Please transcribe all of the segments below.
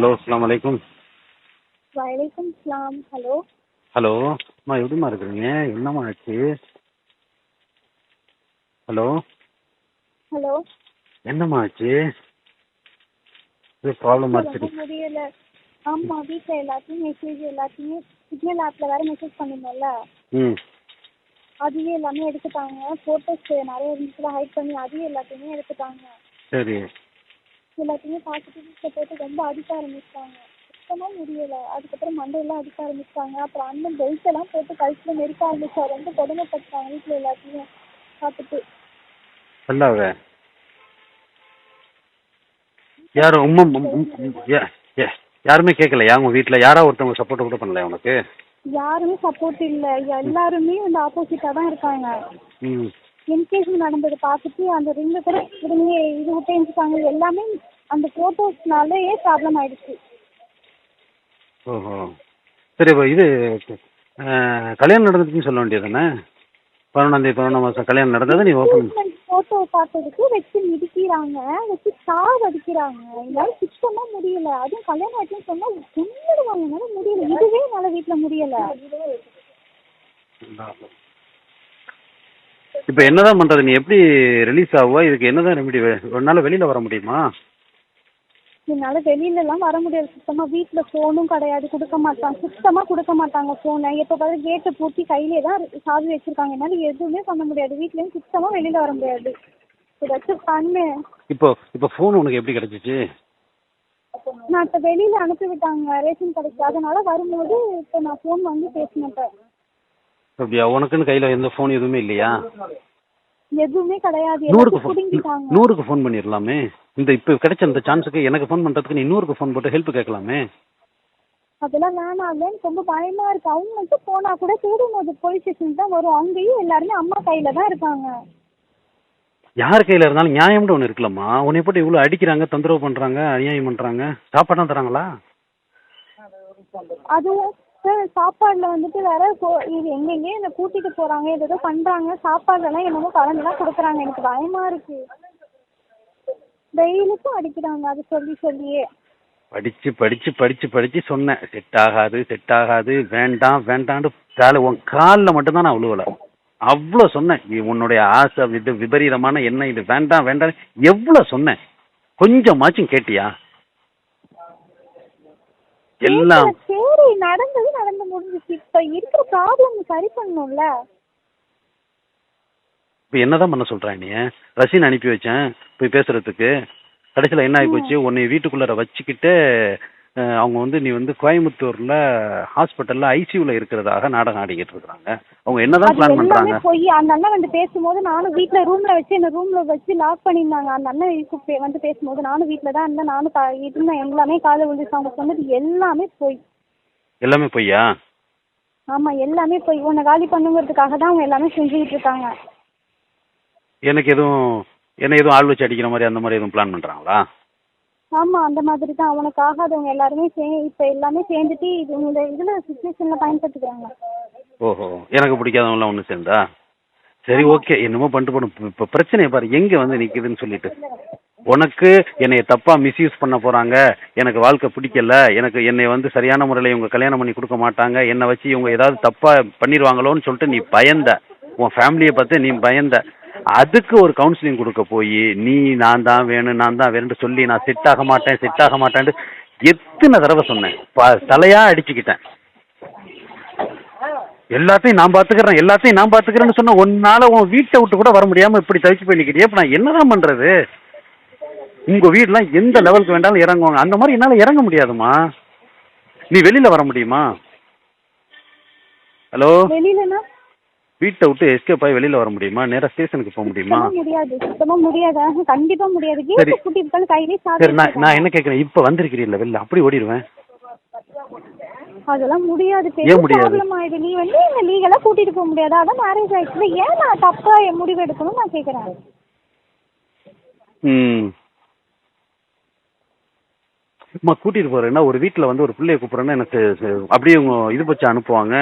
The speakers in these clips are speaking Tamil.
ஹலோ அஸ்லாம் வலைக்கும் வலைக்கும் சலாம் ஹலோ ஹலோ அம்மா எப்படிம்மா இருக்கிறீங்க? என்னம்மா ஆச்சு? ஹலோ ஹலோ என்னம்மா ஆச்சு? இது ப்ராப்ளம் ஆச்சு முடியல. ஆமா வீட்ல எல்லாத்தையும் மெசேஜ் எல்லாத்தையுமே சிக்னல் ஆப்ல வேற மெசேஜ் பண்ணிருந்தோம்ல ம். அதையே எல்லாமே எடுத்துட்டாங்க. போட்டோஸ் நிறைய இருந்துச்சுல ஹைட் பண்ணி அதையும் எல்லாத்தையுமே எடுத்துட்டாங்க. சரி. எல்லாத்தையுமே பார்த்துட்டு வீட்டில் போட்டு ரொம்ப அடிக்க ஆரம்பிச்சிட்டாங்க. சுத்தமா முடியல. அதுக்கப்புறம் மண்டையெல்லாம் அடிக்க ஆரம்பிச்சிட்டாங்க. அப்புறம் அண்ணன் பெல்ட் எல்லாம் போட்டு கழுத்துல நெருக்க ஆரம்பிச்சாரு. ரொம்ப கொடுமைப்பட்டாங்க வீட்டில் எல்லாத்தையும் பார்த்துட்டு. சொல்லாத யாரும் உம்மா யாருமே கேட்கலையா உங்க வீட்டில் யாரா ஒருத்தவங்க சப்போர்ட் கூட பண்ணல உனக்கு? யாருமே சப்போர்ட் இல்ல. எல்லாருமே வந்து ஆப்போசிட்டா தான் இருக்காங்க. என்கேஜ்மெண்ட் நடந்தது பார்த்துட்டு அந்த ரிங்க கூட திரும்பி இது விட்டு எல்லாமே அந்த ஃபோட்டோஸ்னாலேயே ப்ராப்ளம் ஆயிடுச்சு. ஓஹோ. சரி இப்போ இது கல்யாணம் நடந்துச்சுன்னு சொல்ல வேண்டியதானே பதினொன்றாந்தேதி பதினொன்றாம் மாதம் கல்யாணம் நடந்தது நீ ஓப்பன் ஃபோட்டோ பார்த்ததுக்கு வச்சு மிதிக்கிறாங்க வச்சு சாவு அடிக்கிறாங்க. என்னால சுத்தமா முடியல. அதுவும் கல்யாணம் ஆச்சுன்னு சொன்னா கொண்டுடுவாங்க என்னால முடியல. இதுவே என்னால வீட்டுல முடியல. இப்போ என்னதான் பண்றது? நீ எப்படி ரிலீஸ் ஆகுவா? இதுக்கு என்னதான் ரெமெடி ஒரு நாள் வெளியில வர முடியுமா? என்னால வெளியில எல்லாம் வர முடியாது. சுத்தமா வீட்டுல போனும் கிடையாது. கொடுக்க மாட்டாங்க. சுத்தமா கொடுக்க மாட்டாங்க போனை எப்ப பாரு கேட்டை பூட்டி கையிலே தான் சாவி வச்சிருக்காங்க. என்னால எதுவுமே பண்ண முடியாது. வீட்லயும் சுத்தமா வெளியில வர முடியாது. ஏதாச்சும் பண்ணு. இப்போ இப்போ ஃபோன் உனக்கு எப்படி கிடைச்சிச்சு? நான் இப்ப வெளியில அனுப்பி விட்டாங்க. ரேஷன் கடைக்கு. அதனால வரும்போது இப்ப நான் போன் வாங்கி பேசினேன் அப்படியா? உனக்குன்னு கையில எந்த ஃபோன் எதுவுமே இல்லையா? எதுவுமே கிடையாது. நூறுக்கு ஃபோன் நூறுக்கு ஃபோன் பண்ணிடலாமே இந்த இப்போ கிடைச்ச இந்த சான்ஸுக்கு எனக்கு ஃபோன் பண்றதுக்கு நீ நூறுக்கு ஃபோன் போட்டு ஹெல்ப் கேட்கலாமே? அதெல்லாம் எனக்கு ரொம்ப பயமா இருக்கு. அவங்க மட்டும் போனா கூட தேடும்போது போலீஸ் ஸ்டேஷன் தான் வரும். அங்கேயும் எல்லாருமே அம்மா கையில தான் இருக்காங்க. யார் கையில இருந்தாலும் நியாயம்னு ஒன்று இருக்கலாமா உன்னை போட்டு இவ்வளோ அடிக்கிறாங்க தொந்தரவு பண்றாங்க அநியாயம் பண்றாங்க. சாப்பாடு தராங்களா? அதுவும் சார் சாப்பாடுல வந்துட்டு வேற இது எங்கெங்கேயோ என்னை கூட்டிட்டு போறாங்க ஏதோ பண்றாங்க. சாப்பாடுலாம் என்னமோ கலந்துலாம் கொடுக்குறாங்க. எனக்கு பயமா இருக்கு. டெய்லிக்கும் அடிக்கிறாங்க அது சொல்லி சொல்லியே. படிச்சு படிச்சு படிச்சு படிச்சு சொன்னேன். செட் ஆகாது செட் ஆகாது வேண்டாம் வேண்டாம்னு கால உன் காலில் மட்டும்தான் நான் விழுவல அவ்வளோ சொன்னேன். உன்னுடைய ஆசை இது விபரீதமான என்ன இது வேண்டாம் வேண்டாம். எவ்வளோ சொன்னேன்? கொஞ்சமாச்சும் கேட்டியா? எல்லாம் சரி நடந்தது நடந்து முடிஞ்சிச்சு. இப்ப இருக்கிற ப்ராப்ளம் சரி பண்ணணும்ல? இப்போ என்னதான் பண்ண சொல்ற நீ? ரசீன் அனுப்பி வச்சேன் போய் பேசுறதுக்கு. கடைசியில் என்ன ஆகி போச்சு? உன்னை வீட்டுக்குள்ளார வச்சுக்கிட்டு அவங்க வந்து நீ வந்து கோயம்புத்தூர்ல ஹாஸ்பிட்டல்ல ஐசியூல இருக்கிறதாக நாடகம் ஆடிக்கிட்டு இருக்காங்க அவங்க என்னதான் பிளான் பண்றாங்க? போய் அந்த அண்ணன் வந்து பேசும்போது நானும் வீட்ல ரூம்ல வச்சு என்ன ரூம்ல வச்சு லாக் பண்ணியிருந்தாங்க. அந்த அண்ணன் வந்து பேசும்போது நானும் வீட்ல தான் இருந்தேன். நானும் இருந்தேன் எல்லாமே காலை விழுந்துச்சு. அவங்க சொன்னது எல்லாமே போய். எல்லாமே பொய்யா? ஆமா எல்லாமே போய். உன்னை காலி பண்ணுங்கிறதுக்காக தான் அவங்க எல்லாமே செஞ்சுக்கிட்டு இருக்காங்க. எனக்கு எதுவும் என்ன எதுவும் ஆள் வச்சு அடிக்கிற மாதிரி அந்த மாதிரி எதுவும் பிளான் பண்றாங்களா? ஆமா அந்த மாதிரி தான். அவனுக்கு ஆகாதவங்க எல்லாருமே சே இப்ப எல்லாமே சேர்ந்துட்டு இது இந்த இதுல சுச்சுவேஷன்ல பயன்படுத்திக்கிறாங்க. ஓஹோ எனக்கு பிடிக்காதவங்களாம் ஒன்று சேர்ந்தா? சரி ஓகே. என்னமோ பண்ணிட்டு போகணும். இப்போ பிரச்சனையை பாரு. எங்கே வந்து நிற்குதுன்னு சொல்லிட்டு. உனக்கு என்னைய தப்பா மிஸ்யூஸ் பண்ண போறாங்க. எனக்கு வாழ்க்கை பிடிக்கல. எனக்கு என்னை வந்து சரியான முறையில் இவங்க கல்யாணம் பண்ணி கொடுக்க மாட்டாங்க. என்னை வச்சு இவங்க ஏதாவது தப்பா பண்ணிடுவாங்களோன்னு சொல்லிட்டு நீ பயந்த. உன் ஃபேமிலியை பார்த்து நீ பயந்த. அதுக்கு ஒரு கவுன்சிலிங் கொடுக்க போய் நீ நான் தான் வேணும் நான் தான் வேணும்னு சொல்லி நான் செட் ஆக மாட்டேன் செட் ஆக மாட்டேன்ட்டு எத்தனை தடவை சொன்னேன். ப- தலையா அடிச்சுக்கிட்டேன். எல்லாத்தையும் நான் பாத்துக்கிறேன் எல்லாத்தையும் நான் பாத்துக்கிறேன்னு சொன்ன உன்னால உன் வீட்டை விட்டு கூட வர முடியாம இப்படி தவிச்சு போய் நிக்கிறியே. நான் என்னதான் பண்றது? உங்க வீடுலாம் எந்த லெவலுக்கு வேண்டாலும் இறங்குவாங்க. அந்த மாதிரி என்னால இறங்க முடியாதுமா நீ வெளியில வர முடியுமா? ஹலோ வீட்டை விட்டு எஸ்கேப் ஆகி வெளியில வர முடியுமா? நேரா ஸ்டேஷனுக்கு போக முடியுமா? முடியாது சுத்தமா முடியாது? கண்டிப்பா முடியாது. சரி. சரி நான். நான் என்ன கேட்கறேன் இப்ப வந்திருக்கிறீல்ல வெளில. அப்படி ஓடிடுவேன். அதெல்லாம் முடியாது ஏன் முடியாது? நீ வந்து என்ன லீகலா கூட்டிட்டு போக முடியாது. அதான் மேரேஜ் ஆயிடுச்சுல. ஏன் நான் தப்பா முடிவு எடுக்கணும்னு நான் கேக்குறேன்? ம். அம்மா கூட்டிட்டு போறேன்னா ஒரு வீட்டில் வந்து ஒரு பிள்ளைய கூப்பிட்றேன்னா எனக்கு அப்படியே இவங்க இது வச்சு அனுப்புவாங்க.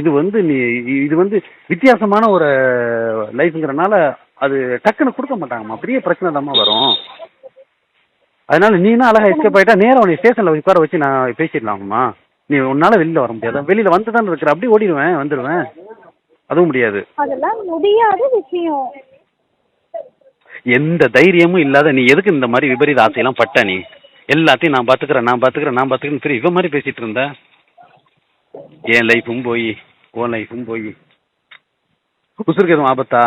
இது வந்து நீ இது வந்து வித்தியாசமான ஒரு லைஃப்ங்கிறனால அது டக்குன்னு கொடுக்க மாட்டாங்கம்மா. பெரிய பிரச்சனை தாம்மா வரும். அதனால நீனா அழகா எஸ்கேப் ஆயிட்டா நேரா உன்னை ஸ்டேஷன்ல உட்கார வச்சு நான் பேசிடலாமா நீ உன்னால வெளியில வர முடியாது. வெளியில வந்து தான் இருக்கிற அப்படியே ஓடிடுவேன் வந்துடுவேன். அதுவும் முடியாது. அதெல்லாம் முடியாத விஷயம். எந்த தைரியமும் இல்லாத நீ எதுக்கு இந்த மாதிரி விபரீத ஆசையெல்லாம் பட்ட நீ? எல்லாத்தையும் நான் பாத்துக்கிறேன் நான் பாத்துக்கிறேன் நான் பாத்துக்கிறேன் சரி இவ மாதிரி பேசிட்டு இருந்த? என் லைஃபும் போய் உன் லைஃபும் போய். உசுருக்கு எதுவும் ஆபத்தா?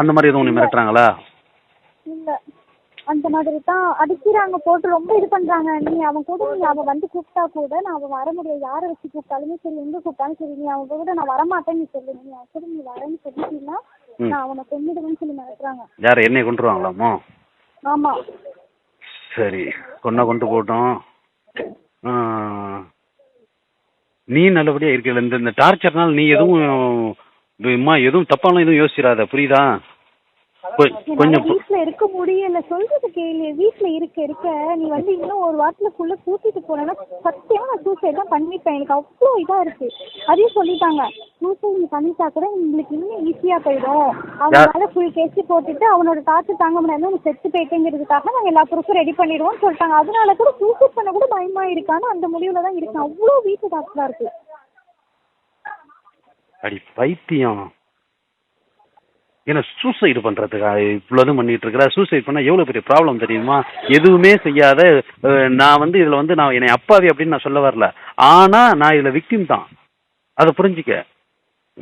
அந்த மாதிரி எதுவும் உன்னை மிரட்டுறாங்களா? இல்ல. அந்த மாதிரி தான் அடிக்கிறாங்க போட்டு ரொம்ப இது பண்றாங்க. நீ அவன் கூட நீ அவன் வந்து கூப்பிட்டா கூட நான் அவன் வர முடியாது. யாரை வச்சு கூப்பிட்டாலுமே சரி எங்க கூப்பிட்டாலும் சரி நீ அவன் கூட நான் வரமாட்டேன்னு சொல்லு. நீ கூட நீ வரேன்னு சொல்லிட்டீங்கன்னா. நான் அவனை கொன்னிடுவேன்னு சொல்லி மிரட்டுறாங்க. யார் என்னை கொண்டுருவாங்களாமோ ஆமா. சரி கொண்டா கொண்டு போட்டோம். நீ நல்லபடியா இருக்கல இந்த இந்த டார்ச்சர்னால நீ எதுவும் அம்மா எதுவும் தப்பாலாம் எதுவும் யோசிச்சிடாத புரியுதா? கொஞ்சம் வீட்ல இருக்க முடியல. சொல்றது கேளு. வீட்ல இருக்க இருக்க. நீ வந்து இன்னும் ஒரு வாரத்துக்குள்ள கூட்டிட்டு போனேன்னா சத்தியமா நான் சூசைட் தான் பண்ணிப்பேன். எனக்கு அவ்வளோ இதா இருக்கு. அதையும் சொல்லிட்டாங்க. சூசைட் நீ பண்ணிட்டா கூட உங்களுக்கு இன்னும் ஈஸியா போயிடும். அவனால ஃபுல் கேஸ் போட்டுட்டு அவனோட டார்ச்சர் தாங்க முடியாது. நீ செத்து போயிட்டேங்கிறதுக்காக நாங்க எல்லா ப்ரூஃபும் ரெடி பண்ணிடுவோம்னு சொல்லிட்டாங்க. அதனால கூட சூசைட் பண்ண கூட பயமா இருக்கான்னு அந்த முடிவுல தான் இருக்கேன். அவ்வளோ வீட்டு டாக்டரா இருக்கு. அடி பைத்தியம். ஏன்னா சூசைடு பண்றதுக்கா? இவ்வளோதும் பண்ணிட்டு இருக்கிற சூசைட் பண்ணா எவ்வளவு பெரிய ப்ராப்ளம் தெரியுமா? எதுவுமே செய்யாத நான் வந்து இதுல வந்து நான் என்னை அப்பாவி அப்படின்னு நான் சொல்ல வரல. ஆனா நான் இதுல விக்டிம் தான். அதை புரிஞ்சுக்க.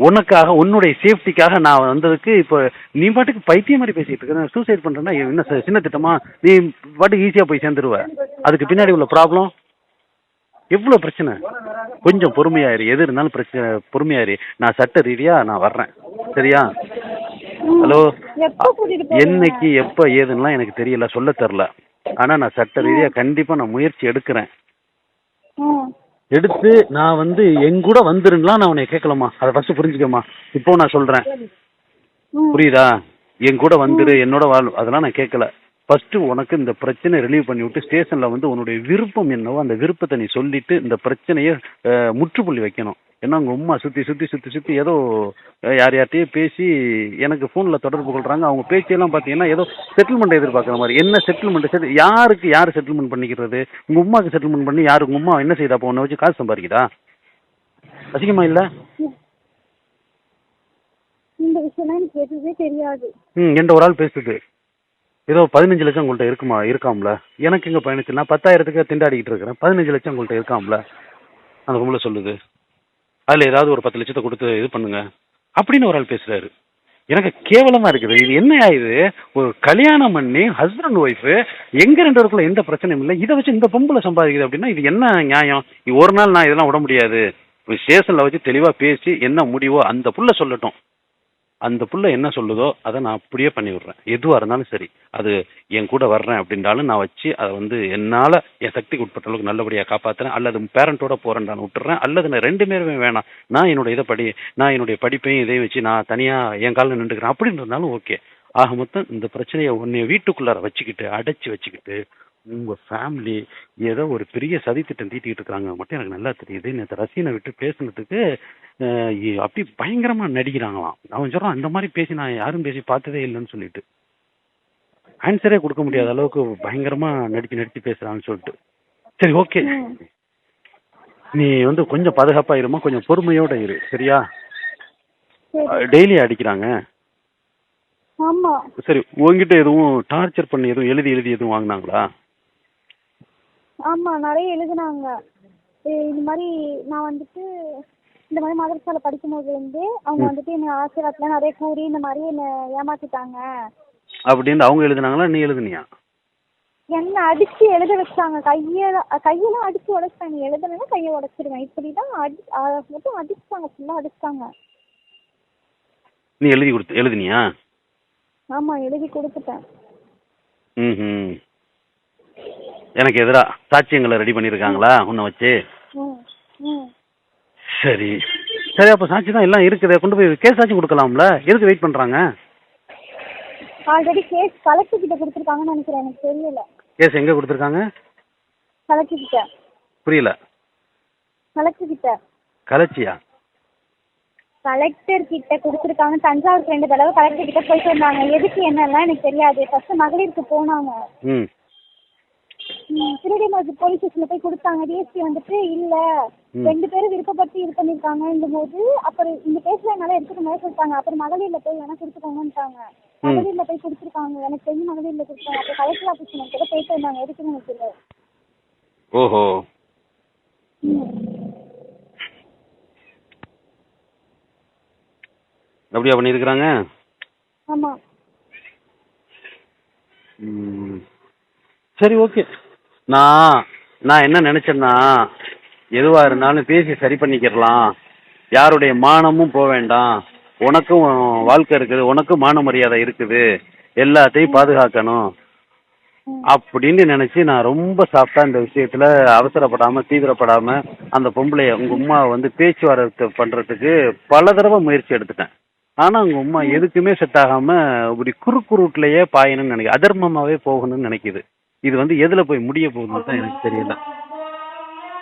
உனக்காக உன்னுடைய சேஃப்டிக்காக நான் வந்ததுக்கு இப்போ நீ பாட்டுக்கு பைத்தியம் மாதிரி பேசிட்டு இருக்க. சூசைட் பண்றேன்னா என்ன சின்ன திட்டமா நீ பாட்டுக்கு ஈஸியா போய் சேர்ந்துருவ. அதுக்கு பின்னாடி உள்ள ப்ராப்ளம் எவ்வளோ பிரச்சனை? கொஞ்சம் பொறுமையாயிரு எது இருந்தாலும் பிரச்சனை பொறுமையாயிரு நான் சட்ட ரீதியாக நான் வர்றேன். சரியா? ஹலோ என்னைக்கு எப்போ ஏதுன்னுலாம் எனக்கு தெரியல சொல்ல தெரில ஆனா நான் சட்ட ரீதியா கண்டிப்பா நான் முயற்சி எடுக்கிறேன். எடுத்து நான் வந்து என் கூட வந்துருன்னுலாம் நான் உன்னை கேட்கலாமா அதை ஃபர்ஸ்ட் புரிஞ்சுக்கமா இப்போ நான் சொல்றேன். புரியுதா? என் கூட வந்துரு என்னோட வாழ் அதெல்லாம் நான் கேட்கல. ஃபர்ஸ்ட் உனக்கு இந்த பிரச்சனை ரிலீவ் பண்ணி விட்டு ஸ்டேஷன்ல வந்து உன்னுடைய விருப்பம் என்னவோ அந்த விருப்பத்தை நீ சொல்லிட்டு இந்த பிரச்சனையை முற்றுப்புள்ளி வைக்கணும். ஏன்னா உங்க அம்மா சுத்தி சுத்தி சுத்தி சுத்தி ஏதோ யார் யார்கிட்டயோ பேசி எனக்கு ஃபோன்ல தொடர்பு கொள்றாங்க. அவங்க பேச்செல்லாம் பாத்தீங்கன்னா ஏதோ செட்டில்மெண்ட் எதிர்பார்க்குற மாதிரி. என்ன செட்டில்மெண்ட் செட்டில் யாருக்கு யார் செட்டில்மெண்ட் பண்ணிக்கிறது? உங்க உமாக்கு செட்டில்மெண்ட் பண்ணி யாரு உங்க அம்மா என்ன செய்தா? அப்போ உன்னை வச்சு காசு சம்பாதிக்குதா? அசிங்கமா இல்ல? இந்த விஷயம்லாம் எனக்கு எதுவுமே தெரியாது. ம் என்ற ஒரு ஆள் பேசுது. ஏதோ பதினஞ்சு லட்சம் உங்கள்கிட்ட இருக்குமா இருக்காம்ல? எனக்கு இங்கே பயணிச்சு நான் பத்தாயிரத்துக்கு திண்டாடிக்கிட்டு இருக்கிறேன். பதினஞ்சு லட்சம் உங்கள்கிட்ட இருக்காம்ல? அந்த பொம்பளை சொல்லுது. அதில் ஏதாவது ஒரு பத்து லட்சத்தை கொடுத்து இது பண்ணுங்க அப்படின்னு ஒரு ஆள் பேசுறாரு. எனக்கு கேவலமா இருக்குது. இது என்ன ஆயுது ஒரு கல்யாணம் பண்ணி ஹஸ்பண்ட் ஒய்ஃபு எங்க ரெண்டு பேருக்குள்ள எந்த பிரச்சனையும் இல்லை. இதை வச்சு இந்த பொம்பளை சம்பாதிக்குது அப்படின்னா இது என்ன நியாயம்? ஒரு நாள் நான் இதெல்லாம் விட முடியாது. ஸ்டேஷனில் வச்சு தெளிவாக பேசி என்ன முடிவோ அந்த புள்ள சொல்லட்டும். அந்த புள்ள என்ன சொல்லுதோ அதை நான் அப்படியே பண்ணி விடுறேன். எதுவாக இருந்தாலும் சரி. அது என் கூட வர்றேன் அப்படின்றாலும் நான் வச்சு அதை வந்து என்னால் என் சக்திக்கு உட்பட்ட அளவுக்கு நல்லபடியாக காப்பாற்றுறேன் அல்லது பேரண்ட்டோட போகிறேன் நான் விட்டுறேன். அல்லது நான் ரெண்டு பேருமே வேணாம். நான் என்னுடைய இதை படி நான் என்னுடைய படிப்பையும் இதையும் வச்சு நான் தனியாக என் காலில் நின்றுக்கிறேன். அப்படின்றதுனாலும் ஓகே ஆக மொத்தம் இந்த பிரச்சனையை உன்னை வீட்டுக்குள்ளார வச்சுக்கிட்டு அடைச்சி வச்சுக்கிட்டு உங்கள் ஃபேமிலி ஏதோ ஒரு பெரிய சதி திட்டம் தீட்டிக்கிட்டு இருக்காங்க. மட்டும் எனக்கு நல்லா தெரியுது. நேற்று ரசீனை விட்டு பேசுனதுக்கு அப்படி பயங்கரமாக நடிக்கிறாங்களாம். அவன் சொல்கிறான் அந்த மாதிரி பேசி நான் யாரும் பேசி பார்த்ததே இல்லைன்னு சொல்லிட்டு. ஆன்சரே கொடுக்க முடியாத அளவுக்கு பயங்கரமாக நடிச்சு நடிச்சு பேசுகிறான்னு சொல்லிட்டு. சரி ஓகே. நீ வந்து கொஞ்சம் பாதுகாப்பாக இருமா கொஞ்சம் பொறுமையோட இரு. சரியா? சரி. டெய்லி அடிக்கிறாங்க. ஆமா. சரி உங்ககிட்ட எதுவும் டார்ச்சர் பண்ணி எதுவும் எழுதி எழுதி எதுவும் வாங்கினாங்களா? ஆமா நிறைய எழுதுனாங்க. இந்த மாதிரி நான் வந்துட்டு இந்த மாதிரி மதரசால படிக்கும் போது வந்து அவங்க வந்துட்டு என்ன ஆசிரியத்துல நிறைய கூறி இந்த மாதிரி என்ன ஏமாத்திட்டாங்க. அப்படின்னு அவங்க எழுதுனாங்களா நீ எழுதுனியா? என்ன அடிச்சு எழுத வச்சாங்க. கைய கையெல்லாம் அடிச்சு உடைச்சிட்டாங்க. நீ எழுதலைன்னா கையை உடைச்சிருவேன். இப்படிதான் அடி அஹ் மொத்தம் அடிச்சிட்டாங்க. ஃபுல்லா அடிச்சிட்டாங்க. நீ எழுதி கொடுத்து எழுதுனியா? ஆமா எழுதி கொடுத்துட்டேன். ம் எனக்கு எதிரா சாட்சியங்களை ரெடி பண்ணியிருக்காங்களா உன்னை வச்சு? சரி. சரி அப்போ சாட்சி தான் எல்லாம் இருக்குது. கொண்டு போய் கேஸ் சாட்சி கொடுக்கலாம்ல? எதுக்கு வெயிட் பண்ணுறாங்க ஆல்ரெடி கேஸ் கலெக்டர் கிட்ட கொடுத்துருக்காங்கன்னு நினைக்கிறேன். எனக்கு தெரியல. கேஸ் எங்கே கொடுத்துருக்காங்க? கலெக்டர் கிட்ட புரியல. கலெக்டர் கிட்ட கலைச்சியா கலெக்டர் கிட்ட கொடுத்துருக்காங்க. தஞ்சாவூருக்கு ரெண்டு தடவை கலெக்டர் கிட்ட போயிட்டு வந்தாங்க. எதுக்கு என்னெல்லாம் எனக்கு தெரியாது. ஃபர்ஸ்ட் மகளிருக்கு போனாங்க. ம். ம், திருடிமது போலீஸ் ஸ்டேஷன்ல போய் கொடுத்தாங்க. டிஎஸ்பி வந்துட்டு இல்ல. ரெண்டு பேரும் விருப்பப்பட்டு இது பண்ணிருக்காங்கன்னும் போது அப்புறம் இந்த கேஸ்ல என்னால எடுத்துக்க மாதிரி சொல்லிட்டாங்க. அப்புறம் மகளிர்ல போய் வேணா கொடுத்துக்கோங்கன்ட்டாங்க. மகளிர்ல போய் கொடுத்துருக்காங்க. எனக்கு தெரிஞ்சு மகளிர்ல கொடுத்தாங்க. அப்புறம் கலெக்டர் ஆஃபீஸ் கிட்ட போயிட்டு வந்தாங்க. எதுக்குன்னு எனக்கு தெரியல ஓஹோ. அப்படியா பண்ணியிருக்கிறாங்க ஆமா. சரி ஓகே. நான் நான் என்ன நினச்சேன்னா எதுவாக இருந்தாலும் பேசி சரி பண்ணிக்கிறலாம். யாருடைய மானமும் போக வேண்டாம். உனக்கும் வாழ்க்கை இருக்குது உனக்கும் மான மரியாதை இருக்குது. எல்லாத்தையும் பாதுகாக்கணும். அப்படின்னு நினைச்சு நான் ரொம்ப சாஃப்டா இந்த விஷயத்துல அவசரப்படாம தீவிரப்படாம அந்த பொம்பளைய உங்க உமா வந்து பேச்சுவார்த்தை பண்றதுக்கு பல தடவை முயற்சி எடுத்துட்டேன். ஆனா உங்க உமா எதுக்குமே செட் ஆகாம இப்படி குறுக்கு ரூட்லயே பாயணும்னு நினைக்க அதர்மமாவே போகணும்னு நினைக்குது. இது வந்து எதில் போய் முடிய போகுதுன்னு தான் எனக்கு தெரியல.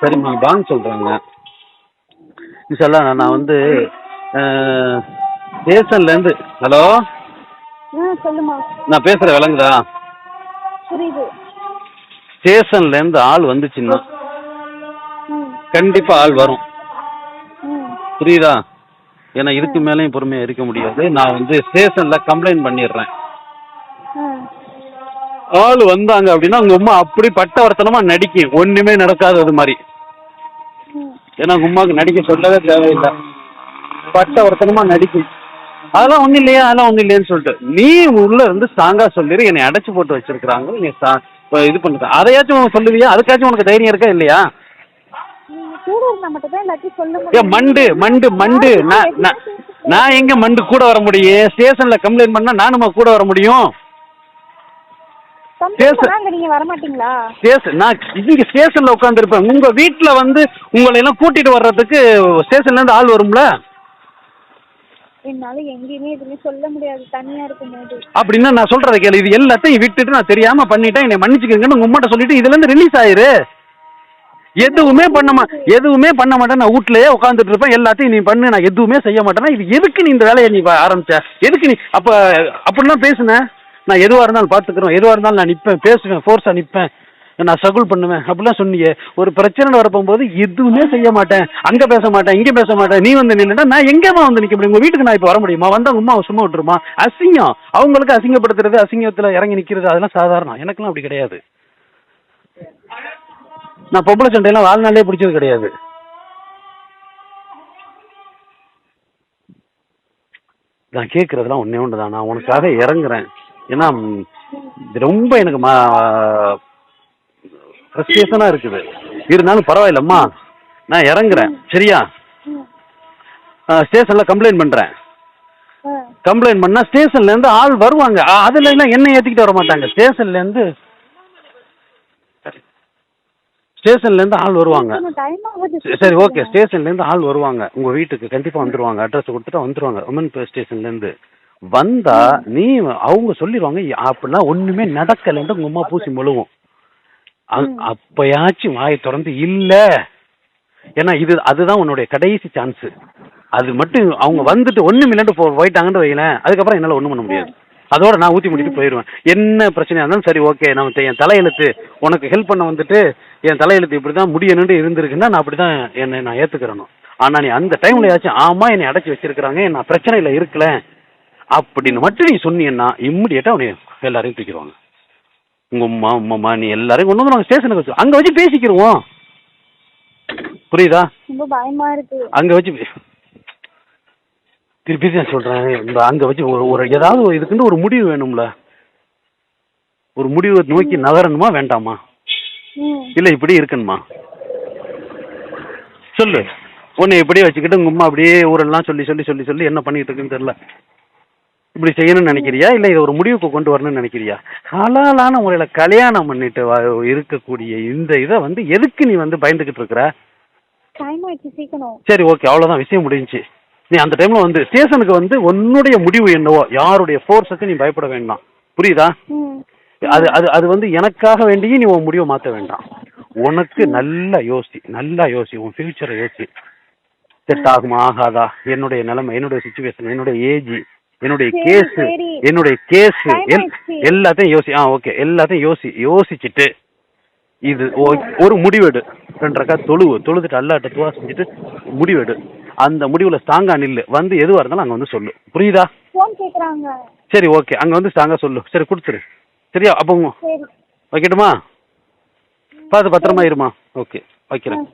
சரிம்மா வாங்க சொல்கிறாங்க இன்ஷால்லா நான் வந்து ஸ்டேஷன்லேருந்து ஹலோ? ஆ சொல்லுமா. நான் பேசுகிற விளங்குதா? புரியுது. ஸ்டேஷன்லேருந்து ஆள் வந்துச்சுன்னா ம். கண்டிப்பாக ஆள் வரும். புரியுதா? ஏன்னா இதுக்கு மேலேயும் பொறுமையாக இருக்க முடியாது. நான் வந்து ஸ்டேஷனில் கம்ப்ளைண்ட் பண்ணிடுறேன். ஆள் வந்தாங்க அப்படின்னா உங்கள் அம்மா அப்படி பட்டவர்த்தனமாக நடிக்கும் ஒன்றுமே நடக்காதது மாதிரி. ஏன்னா உங்கள் அம்மாவுக்கு நடிக்க சொல்லவே தேவையில்லை. பட்டவர்த்தனமாக நடிக்கும் அதெல்லாம் ஒன்றும் இல்லையா? அதெல்லாம் ஒன்றும் இல்லையான்னு சொல்லிட்டு. நீ உள்ள இருந்து ஸ்ட்ராங்காக சொல்லிடு என்னை அடைச்சி போட்டு வச்சிருக்கிறாங்க. நீ இது பண்ணுறது அதையாச்சும் உனக்கு சொல்லுவியா? அதுக்காச்சும் உனக்கு தைரியம் இருக்கா இல்லையா? மண்டு மண்டு மண்டு. நான் நான் நான் எங்க மண்டு கூட வர முடியும்? ஸ்டேஷன்ல கம்ப்ளைண்ட் பண்ணா நானுமா கூட வர முடியும்? அங்க நீங்க வர மாட்டீங்களா ஸ்டேஷன் நான் இங்க ஸ்டேஷன்ல உட்காந்துருப்பேன் உங்க வீட்டுல வந்து உங்களை எல்லாம் கூட்டிட்டு வர்றதுக்கு ஸ்டேஷன்ல இருந்து ஆள் வரும்ல? என்னால எங்கேயுமே எதுவுமே சொல்ல முடியாது. தனியா இருக்கும்போது அப்படின்னா நான் சொல்றதை கேளு. இது எல்லாத்தையும் விட்டுட்டு நான் தெரியாம பண்ணிட்டேன். என்னை மன்னிச்சுக்கங்கன்னு உங்க உம்மாட்ட சொல்லிட்டு இதுல இருந்து ரிலீஸ் ஆயிரு. எதுவுமே பண்ண மா எதுவுமே பண்ண மாட்டேன் நான் வீட்லயே உட்காந்துட்டு இருப்பேன். எல்லாத்தையும் நீ பண்ணு. நான் எதுவுமே செய்ய மாட்டேன்னா இது எதுக்கு நீ இந்த வேலையை நீ ஆரம்பிச்ச? எதுக்கு நீ அப்ப அப்படின்னா பேசுன நான் எதுவாக இருந்தாலும் பார்த்துக்குறோம். எதுவாக இருந்தாலும் நான் நிற்பேன் பேசுவேன். ஃபோர்ஸாக நிற்பேன் நான் ஸ்ட்ரகுள் பண்ணுவேன். அப்படிலாம் சொன்னியே. ஒரு பிரச்சனை வரப்போகும்போது எதுவுமே செய்ய மாட்டேன். அங்கே பேச மாட்டேன். இங்கே பேச மாட்டேன். நீ வந்து நின்னுட்டா நான் எங்கேம்மா வந்து நிற்க முடியும்? உங்கள் வீட்டுக்கு நான் இப்போ வர முடியுமா? வந்தால் உமா சும்மா விட்டுருமா? அசிங்கம். அவங்களுக்கு அசிங்கப்படுத்துறது அசிங்கத்தில் இறங்கி நிற்கிறது அதெல்லாம் சாதாரணம். எனக்கெல்லாம் அப்படி கிடையாது. நான் பொம்பளை சண்டையெல்லாம் வாழ்நாளே பிடிச்சது கிடையாது. நான் கேட்குறதெல்லாம் ஒன்றே ஒன்று தான் நான் உனக்காக இறங்குறேன். ஏன்னா ரொம்ப எனக்கு மா ஃப்ரஸ்ட்ரேஷனாக இருக்குது. இருந்தாலும் பரவாயில்லம்மா. நான் இறங்குறேன். சரியா? ஸ்டேஷனில் கம்ப்ளைண்ட் பண்ணுறேன் கம்ப்ளைண்ட் பண்ணால் ஸ்டேஷன்லேருந்து ஆள் வருவாங்க. அதுல எல்லாம் என்ன ஏற்றிக்கிட்டு வர மாட்டாங்க. ஸ்டேஷன்லேருந்து ஸ்டேஷன்லேருந்து ஆள் வருவாங்க. சரி, ஓகே. ஸ்டேஷன்லேருந்து ஆள் வருவாங்க. உங்கள் வீட்டுக்கு கண்டிப்பாக வந்துருவாங்க. அட்ரஸ் கொடுத்துட்டா வந்துருவாங்க. உமன் ஸ்டேஷன்லேருந்து வந்தா நீ அவங்க சொல்லிடுவாங்க "யா, அப்படிலாம் ஒன்றுமே நடக்கலைன்ட்டு உங்கள் அம்மா பூசி முழுவும் அப்பயாச்சும் வாயை திறந்து இல்லை. ஏன்னா இது அதுதான் உன்னுடைய கடைசி சான்ஸ் அது மட்டும் அவங்க வந்துட்டு ஒன்றும் இல்லைன்ட்டு போ போயிட்டாங்கன்னு வைங்களேன் அதுக்கப்புறம் என்னால் ஒன்றும் பண்ண முடியாது. அதோட நான் ஊற்றி முடிட்டு போயிடுவேன். என்ன பிரச்சனையாக இருந்தாலும் சரி ஓகே நம்ம என் தலையெழுத்து உனக்கு ஹெல்ப் பண்ண வந்துட்டு என் தலையெழுத்து இப்படி தான் முடியணுன்ட்டு இருந்திருக்குன்னா நான் அப்படி தான் என்னை நான் ஏற்றுக்கிறணும் ஆனால் நீ அந்த டைம்லயாச்சும் ஆமாம் என்னை அடைச்சி வச்சிருக்கிறாங்க நான் பிரச்சனையில் இருக்கல அப்படின்னு மட்டும் நீ சொன்னீங்கன்னா இம்மிடியேட்டாக உன்னை எல்லாரையும் தூக்கிடுவாங்க. உங்கள் அம்மா உம்மா நீ எல்லாரையும் கொண்டு வந்து நாங்கள் ஸ்டேஷனுக்கு வச்சு அங்கே வச்சு பேசிக்கிருவோம். புரியுதா? ரொம்ப பயமா இருக்கு. அங்கே வச்சு திருப்பி நான் சொல்கிறேன் இந்த அங்கே வச்சு ஒரு ஒரு ஏதாவது ஒரு இதுக்குன்னு ஒரு முடிவு வேணும்ல. ஒரு முடிவை நோக்கி நகரணுமா வேண்டாமா? இல்லை இப்படி இருக்கணுமா? சொல்லு. உன்னை இப்படியே வச்சுக்கிட்டு உங்கள் அம்மா அப்படியே ஊரெல்லாம் சொல்லி சொல்லி சொல்லி சொல்லி என்ன பண்ணிட்டு இருக்குன்னு தெரியல. இப்படி செய்யணும்னு நினைக்கிறியா? இல்லை இதை ஒரு முடிவுக்கு கொண்டு வரணும்னு நினைக்கிறியா? ஹலாலான முறையில் கல்யாணம் பண்ணிட்டு இருக்கக்கூடிய இந்த இதை வந்து எதுக்கு நீ வந்து பயந்துக்கிட்டு இருக்கிற? சரி ஓகே அவ்வளோதான் விஷயம் முடிஞ்சுச்சு. நீ அந்த டைமில் வந்து ஸ்டேஷனுக்கு வந்து உன்னுடைய முடிவு என்னவோ யாருடைய ஃபோர்ஸுக்கு நீ பயப்பட வேண்டாம். புரியுதா? அது அது அது வந்து எனக்காக வேண்டியே நீ உன் முடிவை மாற்ற வேண்டாம். உனக்கு நல்லா யோசி நல்லா யோசி உன் ஃபியூச்சரை யோசி. செட் ஆகுமா ஆகாதா? என்னுடைய நிலைமை என்னுடைய சுச்சுவேஷன் என்னுடைய ஏஜ் என்னுடைய கேஸ். என்னுடைய கேஸ். எல்லாத்தையும் யோசி ஆ ஓகே எல்லாத்தையும் யோசி யோசிச்சுட்டு இது ஒரு முடிவெடு. ரெண்டரைக்கா தொழுவு தொழுதுட்டு அல்லாட்ட துவா செஞ்சுட்டு முடிவெடு. அந்த முடிவுல ஸ்ட்ராங்கா நில்லு. வந்து எதுவா இருந்தாலும் அங்க வந்து சொல்லு. புரியுதா? சரி ஓகே. அங்க வந்து ஸ்ட்ராங்கா சொல்லு. சரி கொடுத்துரு. சரியா? அப்போ வைக்கட்டுமா? பார்த்து பத்திரமா இருமா? ஓகே வைக்கிறேன்.